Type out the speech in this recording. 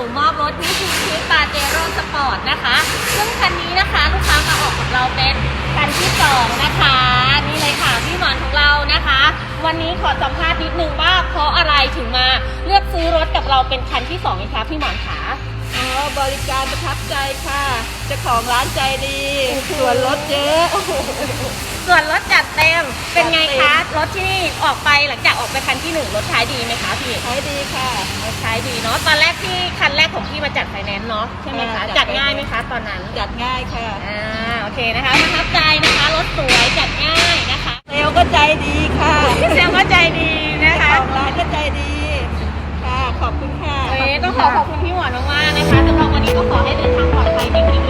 สู่มอบรถนี่คือชีปาเจโร่สปอร์ตนะคะ ซึ่งคันนี้นะคะลูกค้ามาออกกับเราเป็นคันที่สองนะคะ นี่เลยค่ะพี่หมอนของเรานะคะ วันนี้ขอสัมภาษณ์นิดนึงว่าเพราะอะไรถึงมาเลือกซื้อรถกับเราเป็นคันที่สองนะคะพี่หมอนขาอ๋อบริการประทับใจค่ะเจ้าของร้านใจดี ส่วนลดเยอะส่วนรถจัดเต็มเป็นไงจัดเต็คะม รถที่นี่ออกไปหลังจากออกไปคันที่หนึ่งรถขายดีไหมคะพี่ขายดีค่ะรถขายดีเนาะตอนแรกที่คันแรกของพี่มาจัดไฟแนนซ์เนาะใช่ไหมคะอ่าจัจัดดง่ายไหมคะ ตอนนั้นจัดง่ายค่ะอ่าโอเคนะคะประทับใจนะคะรถสวยจัดง่ายนะคะเซลลก็ใจดีค่ะเซลลก็ใจดีนะเจ้าคะของร้านก็ใจดีค่ะขอบคุณค่ะโอเคต้องขอขอบคุณพี่หวานมากๆนะคะสำหรับวันนี้ก็ขอให้เดินทางปลอดภัยในคลิปเลย